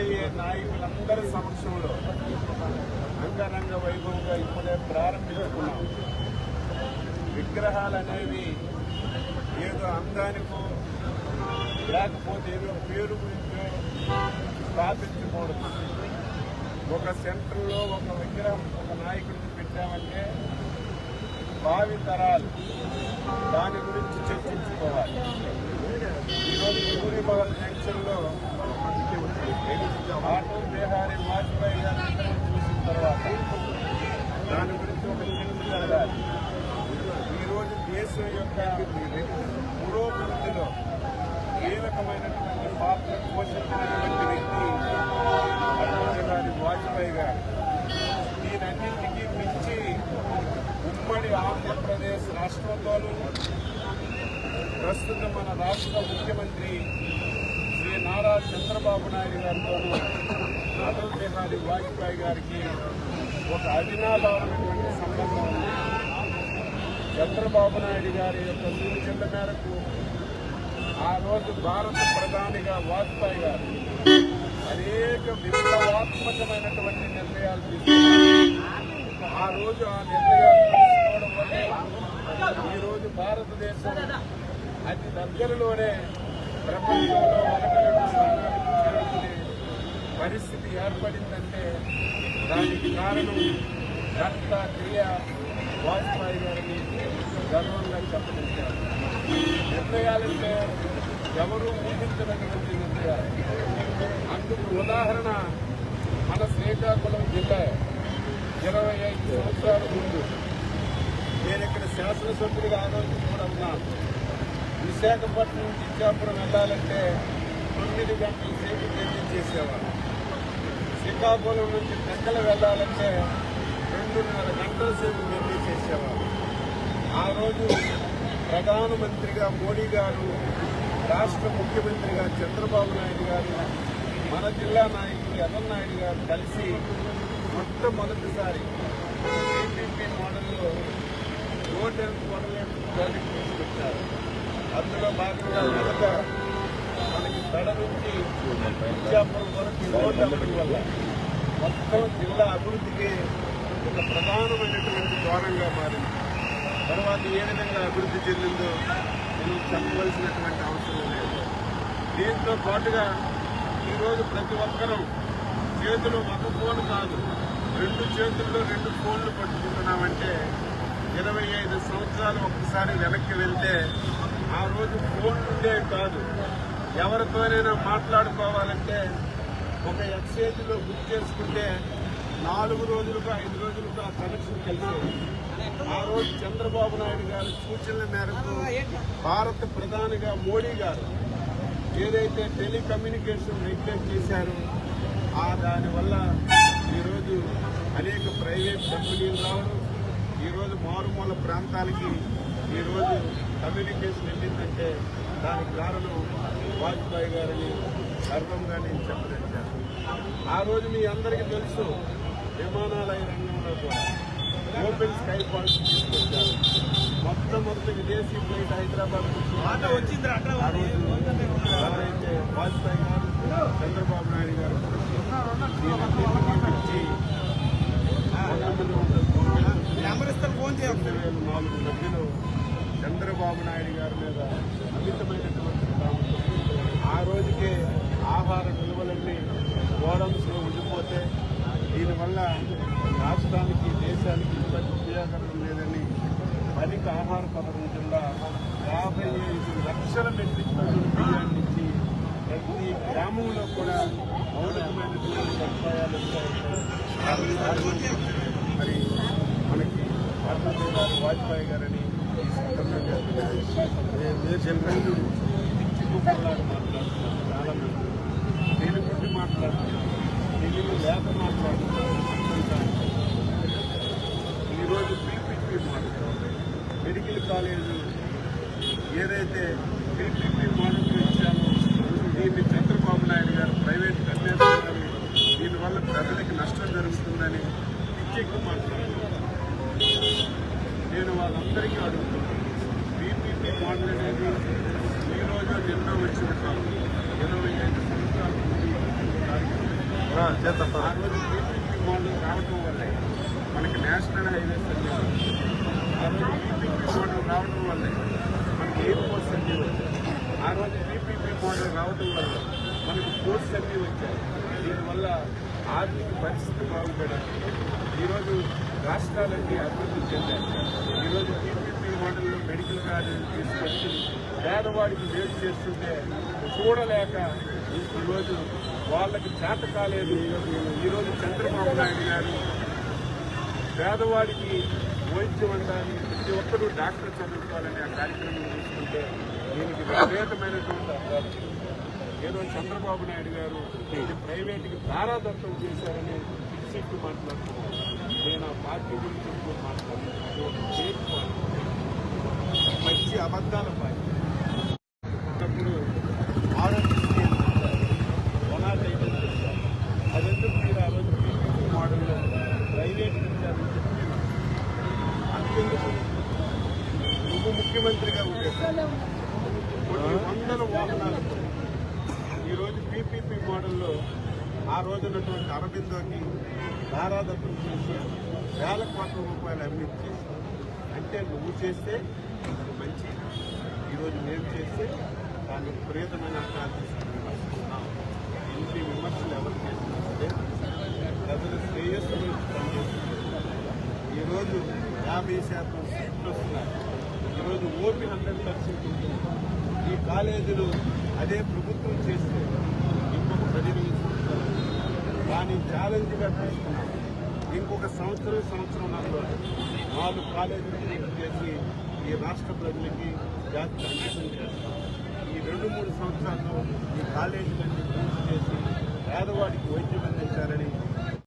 NDA నాయకులందరి సమక్షంలో అంగరంగ వైభవంగా ఇప్పుడే ప్రారంభించుకున్నాం. విగ్రహాలు అనేవి ఏదో అందానికో లేకపోతే ఏదో పేరు గురించో స్థాపించకూడదు. ఒక సెంటర్లో ఒక విగ్రహం ఒక నాయకుడిని పెట్టామంటే భావి తరాలు దాని గురించి చర్చించుకోవాలి. ఈరోజు సూర్యమహల్ జంక్షన్లో అటల్ బిహారీ వాజ్పేయి గారి విగ్రహం చూసిన తర్వాత దాని గురించి ఒక చర్చ జరగాలి ఈరోజు దేశం యొక్క పురోభివృద్ధిలో కీలకమైనటువంటి పాత్ర పోషించినటువంటి వ్యక్తి అటల్ బిహారీ వాజ్పేయి గారు దీనన్నింటికీ మించి ఉమ్మడి ఆంధ్రప్రదేశ్ రాష్ట్రంలోనూ ప్రస్తుతం మన రాష్ట్ర ముఖ్యమంత్రి శ్రీ నారా చంద్రబాబు నాయుడు గారితోనూ అటల్ బిహారీ వాజ్పేయి గారికి ఒక అవినాభావమైనటువంటి సంబంధం ఉంది. చంద్రబాబు నాయుడు గారి యొక్క సూచనల మేరకు ఆ రోజు భారత ప్రధానిగా వాజ్పేయి గారు అనేక విప్లవాత్మకమైనటువంటి నిర్ణయాలు తీసుకున్నారు. ఆ రోజు ఆ నిర్ణయాలు తీసుకోవడం వల్ల ఈ రోజు భారతదేశం అతి దగ్గరలోనే ప్రపంచంలో దానికి కారణం కర్త క్రియ వాజ్పేయి గారిని గర్వంగా చెప్పగలిగారు నిర్ణయాలంటే ఎవరూ ఊహించినటువంటి నిర్ణయాలు. అందుకు ఉదాహరణ మన శ్రీకాకుళం జిల్లా ఇరవై ఐదు సంవత్సరాల ముందు నేను ఇక్కడ శాసనసభ్యుడిగా ఆలోచన కూడా ఉన్నాను విశాఖపట్నం నుంచి ఇచ్చాపురం వెళ్ళాలంటే తొమ్మిది గంటల సేపు జర్నీ శ్రీకాకుళం నుంచి టెక్కల వెళ్ళాలంటే రెండున్నర గంటల సేపు జర్నీ చేసేవారు. ఆ రోజు ప్రధానమంత్రిగా మోడీ గారు రాష్ట్ర ముఖ్యమంత్రిగా చంద్రబాబు నాయుడు గారు మన జిల్లా నాయకులు నాయుడు గారు కలిసి మొట్టమొదటిసారి ఏపీపీ మోడల్లో రోడ్ అండ్ మోడల్ ప్రాజెక్ట్ తీసుకొచ్చారు అందులో భాగంగా మొదట తడ నుంచి ఇచ్చాపురం వరకు రోడ్డు అవ్వడం వల్ల మొత్తం జిల్లా అభివృద్ధికి ఒక ప్రధానమైనటువంటి ద్వారంగా మారింది తర్వాత ఏ విధంగా అభివృద్ధి చెందిందో నేను చెప్పవలసినటువంటి అవసరం లేదు దీంతో పాటుగా ఈరోజు ప్రతి ఒక్కరూ చేతిలో ఒక ఫోన్ కాదు రెండు చేతుల్లో రెండు ఫోన్లు పట్టుకుంటున్నామంటే ఇరవై ఐదు సంవత్సరాలు ఒక్కసారి వెనక్కి వెళ్తే ఆ రోజు ఫోన్ ఉండేవి కాదు. ఎవరితోనైనా మాట్లాడుకోవాలంటే ఒక ఎక్స్చేంజ్లో బుక్ చేసుకుంటే నాలుగు రోజులకు ఐదు రోజులకు ఆ కనెక్షన్ కలిసేది. ఆ రోజు చంద్రబాబు నాయుడు గారి సూచనల మేరకు భారత ప్రధానిగా మోడీ గారు ఏదైతే టెలికమ్యూనికేషన్ రెగ్యులేట్ చేశారో ఆ దానివల్ల ఈరోజు అనేక ప్రైవేట్ కంపెనీలు రావడం ఈరోజు మారుమూల ప్రాంతాలకి ఈరోజు కమ్యూనికేషన్ వెళ్ళిందంటే దానికి కారణం వాజ్పేయి గారిని గర్వంగా నేను చెప్పదలిచాను ఆ రోజు మీ అందరికీ తెలుసు విమానాలయ రంగంలో కూడా ఓపెన్ స్కై పాలసీ తీసుకొచ్చారు మొట్టమొదటి విదేశీ ఫ్లైట్ హైదరాబాద్ వచ్చింది ఆ రోజు ఎవరైతే వాజ్పేయి గారు చంద్రబాబు నాయుడు గారు నాలుగు మధ్యలో చంద్రబాబు నాయుడు గారి మీద లక్షల మెట్రిక్ టన్నుల బియ్యాన్ని ఇచ్చి ప్రతి గ్రామంలో కూడా మౌలికమైనటువంటి సదుపాయాలు మరి మనకి అటల్ గారు వాజ్పేయి గారని ఈ సందర్భంగా మీరు చెప్పినట్టు పిచ్చి మాట్లాడుతున్నారు. చాలా మంది. దేని గురించి మాట్లాడుతున్నారు. తెలుగు లేక మాట్లాడుతున్నారు. ఈరోజు పీపీపీ మోడల్ మెడికల్ కాలేజ్ ఏదైతే పీపీపీ మోడల్ ఇచ్చామో దీన్ని చంద్రబాబు నాయుడు గారు ప్రైవేట్ కట్టేస్తున్నారు దీనివల్ల ప్రజలకి నష్టం జరుగుతుందని పిచ్చెక్కి మాట్లాడుతున్నారు నేను వాళ్ళందరికీ అడుగుతున్నాను. పీపీపీ మోడల్ అనేది ఈ రోజు నిన్న వచ్చిన కాదు ఇరవై ఐదు సంవత్సరాల ఆ రోజు పీపీపీ మోడల్ రావటం వల్లే మనకి నేషనల్ హైవేస్ అన్ని. ఆ రోజు పీపీపీ మోడల్ రావటం వల్లే మనకి ఎయిర్పోర్ట్స్ అన్ని వచ్చాయి ఆ రోజు పీపీపీ మోడల్ రావటం వల్ల మనకు కోర్స్ అన్ని వచ్చాయి. దీనివల్ల ఆర్థిక పరిస్థితి బాగుపడాలి ఈరోజు రాష్ట్రాలన్నీ అభివృద్ధి చెందాయి. ఈరోజు పీపీపీ మోడల్లో మెడికల్ కాలేజీ తీసుకొచ్చి పేదవాడికి వేరు చేస్తుంటే చూడలేక ఈరోజు వాళ్ళకి చేత కాలేదు. ఈరోజు చంద్రబాబు నాయుడు గారు పేదవాడికి వైద్యం అందాలి ప్రతి ఒక్కరూ డాక్టర్ చదువుకోవాలని ఆ కార్యక్రమం తీసుకుంటే దీనికి విపరీతమైనటువంటి అర్థాలు ఏదో చంద్రబాబు నాయుడు గారు ఇది ప్రైవేట్కి దారాదత్తం చేశారని సీట్లు మాట్లాడుతున్నాను నేను ఆ పార్టీ గురించి మాట్లాడుతున్నాను ఒక మంచి అబద్ధాల పార్టీ అప్పుడు ఆరోగ్యశ్రీ అని పెట్టారు. వనాట్ అయితే పెట్టారు. అదెందుకు మీరు ఆ రోజు పీపీపీ మోడల్లో ప్రైవేట్ ఇచ్చారని చెప్పి అంతెందుకు నువ్వు ముఖ్యమంత్రిగా ఉండే కొన్ని వందల వాహనాలతో ఈరోజు పీపీపీ మోడల్లో ఆ రోజు ఉన్నటువంటి అరబిందోకి దారాదత్తం చేసి వేల కోట్ల రూపాయలు అభివృద్ధి అంటే నువ్వు చేస్తే అది మంచి ఈరోజు మేము చేస్తే దాన్ని విపరీతమైన అర్థాలు విమర్శిస్తున్నాం ఇంటి విమర్శలు ఎవరు చేసినా సరే ప్రజల శ్రేయస్సును పనిచేస్తున్నారు ఈరోజు యాభై శాతం సీట్లు వస్తున్నాయి ఈరోజు ఓపీ హండ్రెడ్ పర్సెంట్ ఉంటుంది. ఈ కాలేజీలు అదే ప్రభుత్వం చేస్తే ఇంకొక పది సంవత్సరాలు దాన్ని ఛాలెంజ్గా తీసుకున్నాం. ఇంకొక సంవత్సరం సంవత్సరంలో నాలుగు కాలేజీలు పూర్తి చేసి ఈ రాష్ట్ర ప్రజలకి జాతి అంకితం చేస్తాం. ఈ రెండు మూడు సంవత్సరాల్లో ఈ కాలేజీలన్నీ పూర్తి చేసి పేదవాడికి వైద్యం అందించాలని